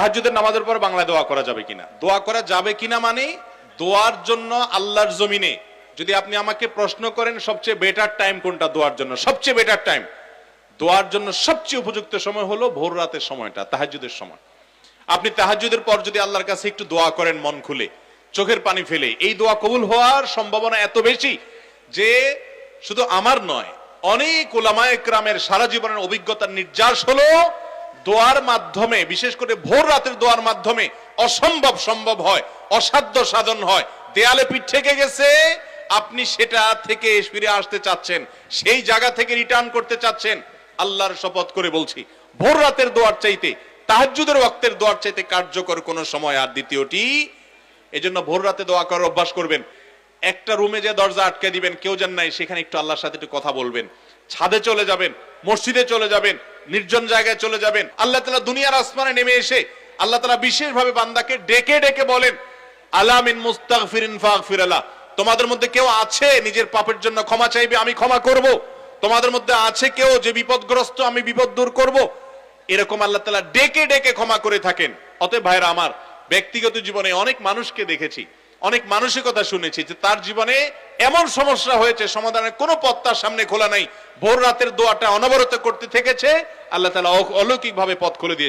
তাহাজ্জুদের নামাজের পর বাংলায় দোয়া করা যাবে কিনা? দোয়া করা যাবে কিনা মানে দোয়ার জন্য আল্লাহর জমিনে। যদি আপনি আমাকে প্রশ্ন করেন সবচেয়ে বেটার টাইম কোনটা দোয়ার জন্য? সবচেয়ে বেটার টাইম দোয়ার জন্য সবচেয়ে উপযুক্ত সময় হলো ভোর রাতের সময়টা, তাহাজ্জুদের সময়। আপনি তাহাজ্জুদের পর যদি আল্লাহর কাছে একটু দোয়া করেন মন খুলে, চোখের পানি ফেলে, এই দোয়া কবুল হওয়ার সম্ভাবনা এত বেশি যে শুধু আমার নয়, অনেক ওলামায়ে ক্রামের সারা জীবনের অভিজ্ঞতার নির্যাস হলো দোয়ার মাধ্যমে, বিশেষ করে ভোর রাতের দোয়ার মাধ্যমে অসম্ভব সম্ভব হয়, অসাধ্য সাধন হয়। দেয়ালে পিঠ থেকে গেছে, আপনি সেটা থেকে ফিরে আসতে চাচ্ছেন, সেই জায়গা থেকে রিটার্ন করতে চাচ্ছেন, আল্লাহর শপথ করে বলছি, ভোর রাতের দোয়ার চাইতে, তাহাজ্জুদের ওয়াক্তের দোয়ার চাইতে কার্যকর কোন সময় আর দ্বিতীয়টি, এজন্য ভোর রাতে দোয়া করার অভ্যাস করবেন। একটা রুমে যে দরজা আটকে দিবেন, কেউ জান নাই, সেখানে একটু আল্লাহর সাথে একটু কথা বলবেন। ছাদে চলে যাবেন মসজিদে চলে যাবেন, নির্জন জায়গায় চলে যাবেন। আল্লাহ তালা দুনিয়ার আসমানে নেমে এসে আল্লাহ তালা বিশেষভাবে বান্দাকে ডেকে ডেকে বলেন আলামিন মুস্তাগফিরিন ফাগফিরালা। তোমাদের মধ্যে কেউ আছে নিজের পাপের জন্য ক্ষমা চাইবে, আমি ক্ষমা করব। তোমাদের মধ্যে আছে কেউ যে বিপদগ্রস্ত, আমি বিপদ দূর করব। এরকম আল্লাহ তালা ডেকে ডেকে ক্ষমা করে থাকেন। অতএব ভাইরা আমার ব্যক্তিগত জীবনে অনেক মানুষকে দেখেছি, অনেক মানসিকতা শুনেছি যে তার জীবনে এমন সমস্যা হয়েছে, সমাধানের কোনো পথ তার সামনে খোলা নাই। ভোর রাতের দোয়াটা অনবরত করতে থেকেছে। আল্লাহ তালা অলৌকিকভাবে পথ খুলে দিয়ে